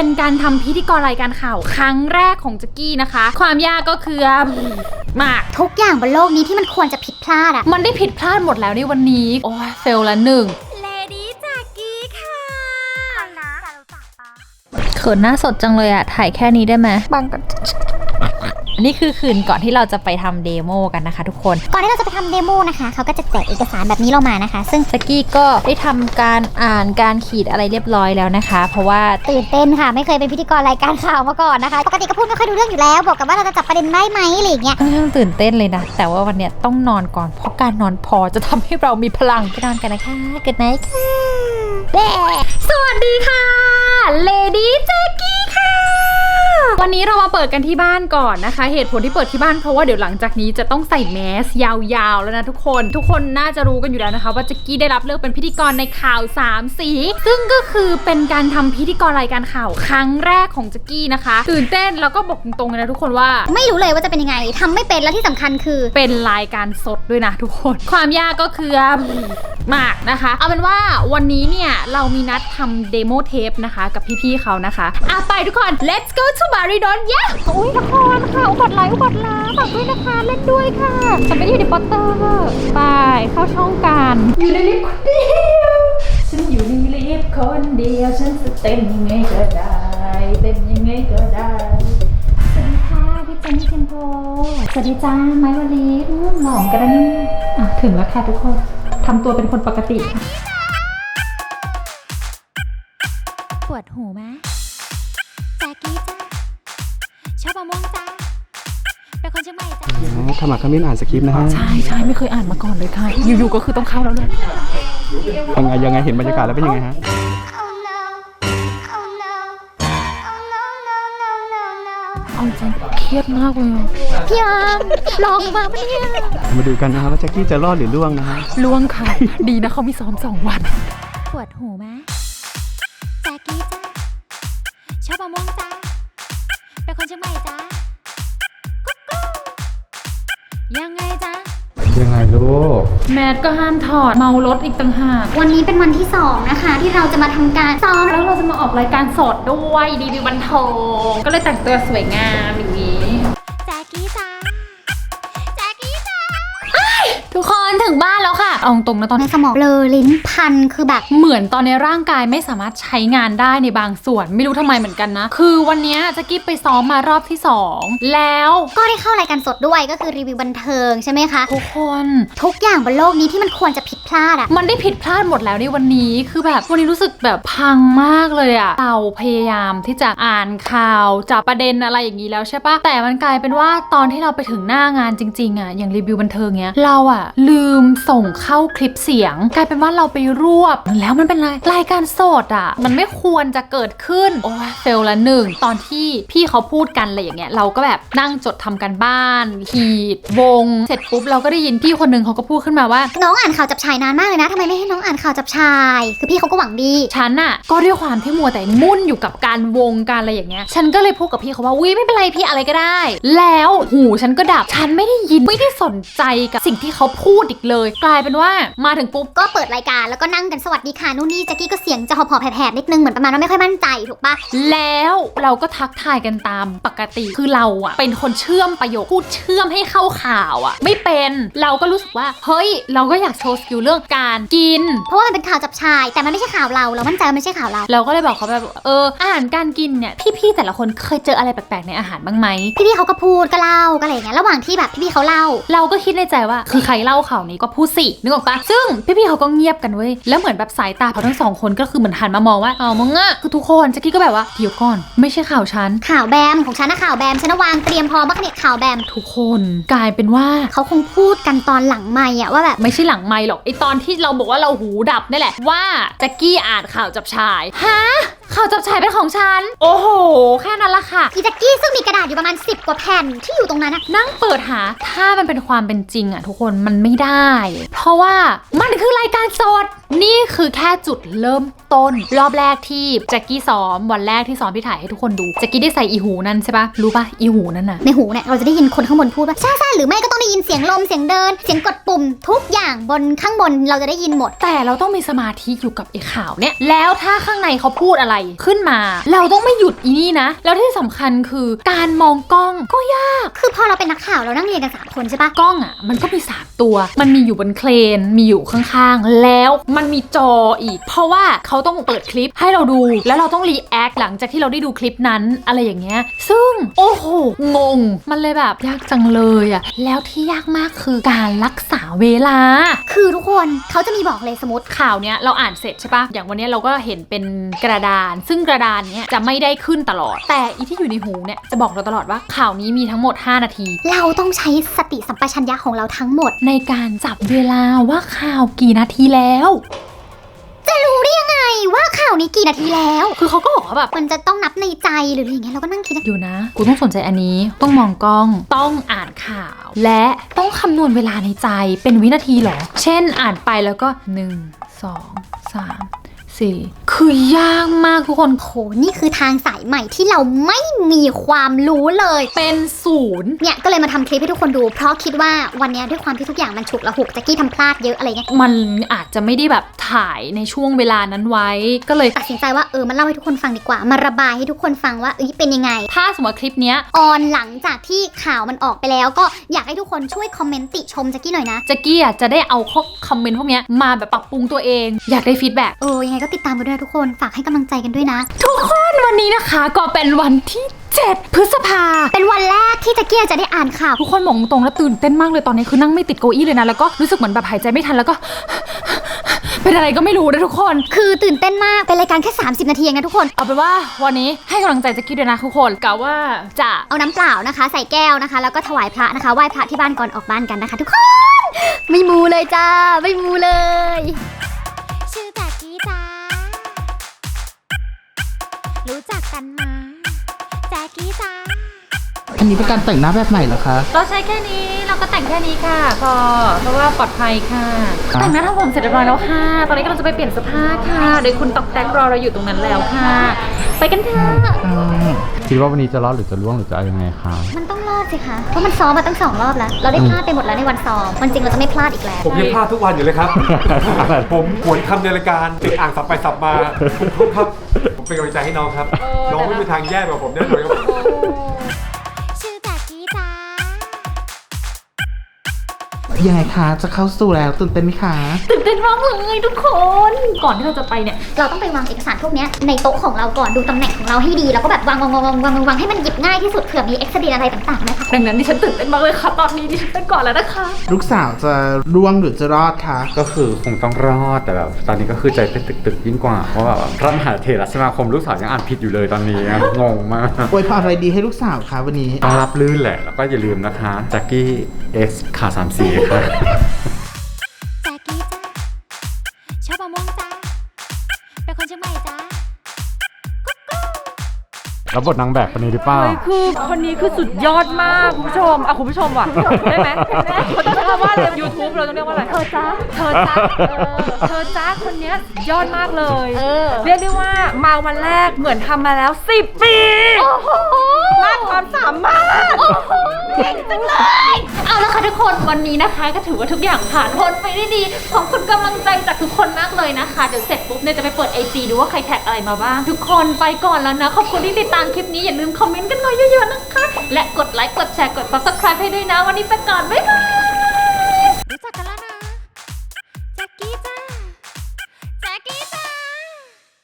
เป็นการทำพิธีกรรายการข่าว ครั้งแรกของแจ็กกี้นะคะ ความยากก็คือมาก ทุกอย่างบนโลกนี้ที่มันควรจะผิดพลาดอะมันได้ผิดพลาดหมดแล้วในวันนี้ โอ้ยเฟลละหนึ่งเลดี้จากกี้ค่ะนะรู้จักปะเขินหน้าสดจังเลยอะถ่ายแค่นี้ได้ไหมบางก็ อันนี้คือคืนก่อนที่เราจะไปทำเดโมกันนะคะ ทุกคน ก่อนที่เราจะไปทำเดโมนะคะเขาก็จะแจกเอกสารแบบนี้เรามานะคะ ซึ่งสกี้ก็ได้ทำการอ่านการขีดอะไรเรียบร้อยแล้วนะคะ เพราะว่าตื่นเต้นค่ะไม่เคยเป็นพิธีกรรายการข่าวมาก่อนนะคะปกติก็พูดไม่ค่อยดูเรื่องอยู่แล้ว บอกกับว่าเราจะจับประเด็นได้ไหมอะไรอย่างเงี้ยค่อนข้างตื่นเต้นเลยนะ แต่ว่าวันเนี้ยต้องนอนก่อนเพราะการนอนพอจะทำให้เรามีพลังไปนอนกันนะคะเกิดไหนค่ะเด้สวัสดีค่ะเลดี้แจ็กกี้ค่ะ วันนี้เรามาเปิดกันที่บ้านก่อนนะคะ เหตุผลที่เปิดที่บ้านเพราะว่าเดี๋ยวหลังจากนี้จะต้องใส่แมสยาวๆ แล้วนะทุกคน ทุกคนน่าจะรู้กันอยู่แล้วนะคะ ว่าจ็กกี้ได้รับเลือกเป็นพิธีกรในข่าวสามสี ซึ่งก็คือเป็นการทำพิธีกรรายการข่าวครั้งแรกของจ็กกี้นะคะ ตื่นเต้นแล้วก็บอกตรงๆเลยนะทุกคนว่า ไม่รู้เลยว่าจะเป็นยังไงทำไม่เป็นและที่สำคัญคือเป็นรายการสดด้วยนะทุกคน ความยากก็คือ มากนะคะ เอาเป็นว่าวันนี้เนี่ยเรามีนัดทำเดโมเทปนะคะกับพี่ๆเขานะคะอะไปทุกคน let's go to Maridon ยะอุ้ยละครค่ะอุบัติไลค์อุบัติลาฝากด้วยนะคะเล่นด้วยค่ะฉันไม่ได้อยู่ในโปสเตอร์ไปเข้าช่องกันอยู่ในลิฟต์คนเดียวฉันอยู่ในลิฟต์คนเดียวฉันจะเต้นยังไงก็ได้เต้นยังไงก็ได้สวัสดีค่ะพี่เจนนี่เทมโพสวัสดีจ้าไม้วลีอืมหลอมกันนะนี่อะถึงแล้วค่ะทุกคน ทำตัวเป็นคนปกติค่ะปวดหูไหมแจ๊กกี้จ้าชอบมะม่วงจ้าเป็นคนเชียงใหม่จ้าอ๋อขมักเขม้นอ่านสคริปต์นะฮะใช่ใช่ไม่เคยอ่านมาก่อนเลยค่ะ อยู่ๆก็คือต้องเข้าแล้วเลยยังไงยังไงเห็นบรรยากาศแล้วเป็นยังไงฮะ เอาจริงเครียดมากเลยอะพี่อามลองมาปะเนี่ยมาดูกันนะครับว่าแจ็คกี้จะรอดหรือล่วงนะฮะล่วงค่ะ ดีนะเขามีซ้อมสองวัน ปวดหูไหมแจ๊กกี้จ้าชอบมะม่วงจ้า ยังไงลูก แมสก็ห้ามถอดเมารถอีกต่างหากวันนี้เป็นวันที่ 2 นะคะ ที่เราจะมาทำการซ้อมแล้วเราจะมาออกรายการสดด้วยดีวีวันทองก็เลยแต่งตัวสวยงามอย่างนี้ ทุกคนถึงบ้านแล้วค่ะ เอาตรงนะตอนในนี้สมองเลอลิ้นพันคือแบบ เหมือนตอนในร่างกายไม่สามารถใช้งานได้ในบางส่วนไม่รู้ทำไมเหมือนกันนะ คือวันเนี้ยแจะกี้ไปซ้อมมารอบที่ 2 แล้วก็ได้เข้ารายการสดด้วยก็คือรีวิวบันเทิงใช่ไหมคะทุกคนทุกอย่างบนโลกนี้ที่มันควรจะผิดพลาดอะมันได้ผิดพลาดหมดแล้วในวันนี้คือแบบวันนี้รู้สึกแบบพังมากเลยอะเราพยายามที่จะอ่านข่าวจับประเด็นอะไรอย่างนี้แล้วใช่ปะแต่มันกลายเป็นว่าตอนที่เราไปถึงหน้างานจริงๆอะอย่างรีวิวบันเทิงเนี้ยเราอะลืมส่งเข้าคลิปเสียง กลายเป็นว่าเราไปรวบ แล้วมันเป็นรายการสดอะมันไม่ควรจะเกิดขึ้น โอ้ยเฟลละหนึ่ง ตอนที่พี่เขาพูดกันอะไรอย่างเงี้ยเราก็แบบนั่งจดทำกันบ้านขีดวง เสร็จปุ๊บเราก็ได้ยินพี่คนหนึ่งเขาก็พูดขึ้นมาว่า น้องอ่านข่าวจับชายนานมากเลยนะทำไมไม่ให้น้องอ่านข่าวจับชาย คือพี่เขาก็หวังดี ฉันน่ะก็ด้วยความที่มัวแต่มุ่นอยู่กับการวงการอะไรอย่างเงี้ย ฉันก็เลยพูดกับพี่เขาว่าวิไม่เป็นไรพี่อะไรก็ได้ แล้วหูฉันก็ดับ ฉันไม่ได้ยินไม่ได้สนใจกับสิ่งที่เขาพูดอีกเลย กลายเป็นว่ามาถึงปุ๊บก็เปิดรายการแล้วก็นั่งกันสวัสดีค่ะนู่นนี่แจ็กกี้ก็เสียงจะหอบหอบๆแผบๆนิดนึงเหมือนประมาณว่าไม่ค่อยมั่นใจถูกปะแล้วเราก็ทักทายกันตามปกติคือเราอะเป็นคนเชื่อมประโยคพูดเชื่อมให้เข้าข่าวอะไม่เป็นเราก็รู้สึกว่าเฮ้ยเราก็อยากโชว์สกิลเรื่องการกิน เพราะว่ามันเป็นข่าวจับชาย แต่มันไม่ใช่ข่าวเราเรามั่นใจว่ามันไม่ใช่ข่าวเรา เราก็เลยบอกเขาแบบเอออาหารการกินเนี่ยพี่ๆแต่ละคนเคยเจออะไรแปลกๆในอาหารบ้างไหมพี่ๆเขาก็พูดก็เล่าก็อะไรอย่างเงี้ยระหว่างที่แบบพี่ๆเขาเล่า เราก็คิดในใจว่าคือใครเล่าข่าวนี้ก็พูดสินึกออกปะซึ่งพี่ๆเขาก็เงียบกันเว้ยแล้วเหมือนแบบสายตาเขาทั้งสองคนก็คือเหมือนหันมามองว่าอ๋อมึงอะคือทุกคนแจ็คกี้ก็แบบว่าเดี๋ยวก่อน ไม่ใช่ข่าวฉันข่าวแบมของฉันนะข่าวแบมฉันนะวางเตรียมพร้อมมากเนี่ยข่าวแบมทุกคนกลายเป็นว่าเขาคงพูดกันตอนหลังไม่อะว่าแบบไม่ใช่หลังไม่หรอกไอตอนที่เราบอกว่าเราหูดับนี่แหละว่าแจ็คกี้อ่านข่าวจับชายฮะ ข่าวจับชายเป็นของฉัน โอ้โห แค่นั้นละค่ะ อีแจ็กกี้ซึ่งมีกระดาษอยู่ประมาณ 10 กว่าแผ่นที่อยู่ตรงนั้นอะนั่งเปิดหา ถ้ามันเป็นความเป็นจริงอะทุกคนมันไม่ได้ เพราะว่ามันคือรายการสดนี่คือแค่จุดเริ่มต้น รอบแรกที่แจ็คกี้ซ้อมวันแรกที่ซ้อมที่ถ่ายให้ทุกคนดูแจ็คกี้ได้ใส่อีหูนั่นใช่ปะรู้ปะอีหูนั่นน่ะในหูเนี่ยเราจะได้ยินคนข้างบนพูดว่าใช่ใช่หรือไม่ก็ต้องได้ยินเสียงลมเสียงเดิน เสียงกดปุ่มทุกอย่างบนข้างบนเราจะได้ยินหมด แต่เราต้องมีสมาธิอยู่กับไอ้ข่าวเนี่ยแล้วถ้าข้างในเขาพูดอะไรขึ้นมา เราต้องไม่หยุดอีนี่นะ แล้วที่สำคัญคือการมองกล้องก็ยาก คือพอเราเป็นนักข่าวเรานั่งเรียนกันสามคนใช่ปะกล้องอะมันก็มีสามตัว มันมีอยู่บนเครนมีอยู่ข้างๆแล้วมันมีจออีก เพราะว่าเขาต้องเปิดคลิปให้เราดู แล้วเราต้องรีแอคหลังจากที่เราได้ดูคลิปนั้นอะไรอย่างเงี้ย ซึ่งโอ้โหงง มันเลยแบบยากจังเลยอะแล้วที่ยากมากคือการรักษาเวลา คือทุกคนเขาจะมีบอกเลยสมมติข่าวเนี้ยเราอ่านเสร็จใช่ปะอย่างวันเนี้ยเราก็เห็นเป็นกระดาน ซึ่งกระดานเนี้ยจะไม่ได้ขึ้นตลอด แต่อีที่อยู่ในหูเนี่ยจะบอกเราตลอดว่าข่าวนี้มีทั้งหมด 5 นาที เราต้องใช้สติสัมปชัญญะของเราทั้งหมด ในการจับเวลาว่าข่าวกี่นาทีแล้ว ว่าข่าวนี้กี่นาทีแล้ว คือเขาก็บอกว่าแบบมันจะต้องนับในใจหรืออะไรอย่างเงี้ยเราก็นั่งคิดนะอยู่นะ กูต้องสนใจอันนี้ ต้องมองกล้อง ต้องอ่านข่าว และต้องคำนวณเวลาในใจ เป็นวินาทีเหรอ เช่นอ่านไปแล้วก็ 1 2 3 4 คือยากมากทุกคน โห นี่คือทางสายใหม่ที่เราไม่มีความรู้เลย เป็นศูนย์ เนี่ย ก็เลยมาทำคลิปให้ทุกคนดู เพราะคิดว่าวันเนี้ยด้วยความที่ทุกอย่างมันฉุกละหุกแจ็กกี้ทำพลาดเยอะอะไรเงี้ย มันอาจจะไม่ได้แบบ ถ่ายในช่วงเวลานั้นไว้ ก็เลยตัดสินใจว่าเออมาเล่าให้ทุกคนฟังดีกว่า มาระบายให้ทุกคนฟังว่าเอ้ยเป็นยังไง ถ้าสมมติว่าคลิปเนี้ยออนหลังจากที่ข่าวมันออกไปแล้ว ก็อยากให้ทุกคนช่วยคอมเมนต์ติชมแจ็กกี้หน่อยนะ แจ็กกี้อะจะได้เอาข้อคอมเมนต์พวกเนี้ยมาแบบปรับปรุงตัวเอง อยากได้ฟีดแบ็กเออยังไงก็ติดตามกันด้วยนะทุกคนฝากให้กำลังใจกันด้วยนะ ทุกคนวันนี้นะคะก็เป็นวันที่ 7 พฤษภา เป็นวันแรกที่แจ็กกี้จะได้อ่านข่าวทุกคนบอกตรงๆแล้วตื่นเต้นมากเลยตอนนี้คือนั่งไม่ติดเก้าอี้เลยนะแล้วก็รู้สึกเหมือนแบบหายใจไม่ทันแล้วก็ เป็นอะไรก็ไม่รู้นะทุกคน คือตื่นเต้นมากเป็นรายการแค่ 30 นาทีเองนะทุกคน เอาเป็นว่าวันนี้ให้กำลังใจแจ็กกี้ด้วยนะทุกคนกะว่าจะเอาน้ำเปล่านะคะ ใส่แก้วนะคะ แล้วก็ถวายพระนะคะไหว้พระที่บ้านก่อนออกบ้านกันนะคะ ทุกคน ไม่มูเลยจ้า ไม่มูเลย ชื่อแจ็กกี้จ้า รู้จักกันมาแจ็กกี้จ้า อันนี้เป็นการแต่งหน้าแบบใหม่เหรอคะ เราใช้แค่นี้เราก็แต่งแค่นี้ค่ะ พอเพราะว่าปลอดภัยค่ะ ครับ แต่งหน้าทำผมเสร็จเรียบร้อยแล้วค่ะ ตอนนี้กำลังจะไปเปลี่ยนเสื้อผ้าค่ะ โดยคุณตอกแตกรอเราอยู่ตรงนั้นแล้วค่ะ ไปกันเถอะอืมคิดว่าวันนี้จะรอดหรือจะล่วงหรือจะเอายังไงคะมันต้องรอดสิคะ เพราะมันซ้อมมาตั้งสองรอบแล้ว เราได้พลาดไปหมดแล้วในวันซ้อมมันจริงเราจะไม่พลาดอีกแล้ว ผมยังพลาดทุกวันอยู่เลยครับ ผมหวนคำในรายการติดอ่างสับไปสับมาทุกครับ ผมเป็นกำลังใจให้น้องครับ น้องไม่มีทางแย่กว่าผมแน่นอนครับผม ยังไงคะจะเข้าสู่แล้วตื่นเต้นไหมคะ ตื่นเต้นมากเลยทุกคน ก่อนที่เราจะไปเนี่ย เราต้องไปวางเอกสารพวกเนี้ยในโต๊ะของเราก่อนดูตำแหน่งของเราให้ดี แล้วก็แบบวางวางวางวางวางวางให้มันหยิบง่ายที่สุดเผื่อมีเอ็กซ์เดีอะไรต่างๆนะคะดังนั้นดิฉันตื่นเต้นมากเลยค่ะตอนนี้ดิฉันไปก่อนแล้วนะคะลูกสาวจะร่วงหรือจะรอดคะก็คือคงต้องรอดแต่แบบตอนนี้ก็คือใจเป็นตึกๆยิ่งกว่าเพราะแบบพระมหาเถรสมาคมลูกสาวยังอ่านผิดอยู่เลยตอนนี้อะงงมากอวยพรอะไรดีให้ลูกสาวคะวันนี้ ต้องรับลื่นแหละแล้วก็อย่าลืมนะคะแจ็คกี้เอสขาสามสีค่ะแจ็กกี้จ้าชอบมะม่วงจ้าเป็นคนเชียงใหม่จ้าแล้วบทนางแบบคนนี้หรือเปล่าคือคนนี้คือสุดยอดมาก คุณผู้ชมอะคุณผู้ชมว่ะได้ไหมเขาต้องเรียกว่าอะไรยูทูบเราต้องเรียกว่าอะไรเธอจ้าเธอจ้าเออเธอจ้าคนเนี้ยยอดมากเลย เรียกได้ว่ามาวันแรกเหมือนทำมาแล้ว 10 ปีมากความสามารถเก่งจังเลย เอาละค่ะทุกคนวันนี้นะคะ ก็ถือว่าทุกอย่างผ่านพ้นไปได้ดี ขอบคุณกำลังใจจากทุกคนมากเลยนะคะ เดี๋ยวเสร็จปุ๊บเนี่ยจะไปเปิดไอจีดูว่าใครแท็กอะไรมาบ้าง ทุกคนไปก่อนแล้วนะ ขอบคุณที่ติดตามคลิปนี้อย่าลืมคอมเมนต์กันหน่อยเยอะๆนะคะ และกดไลค์กดแชร์กด subscribe ให้ด้วยนะ วันนี้ไปก่อนบ๊ายบาย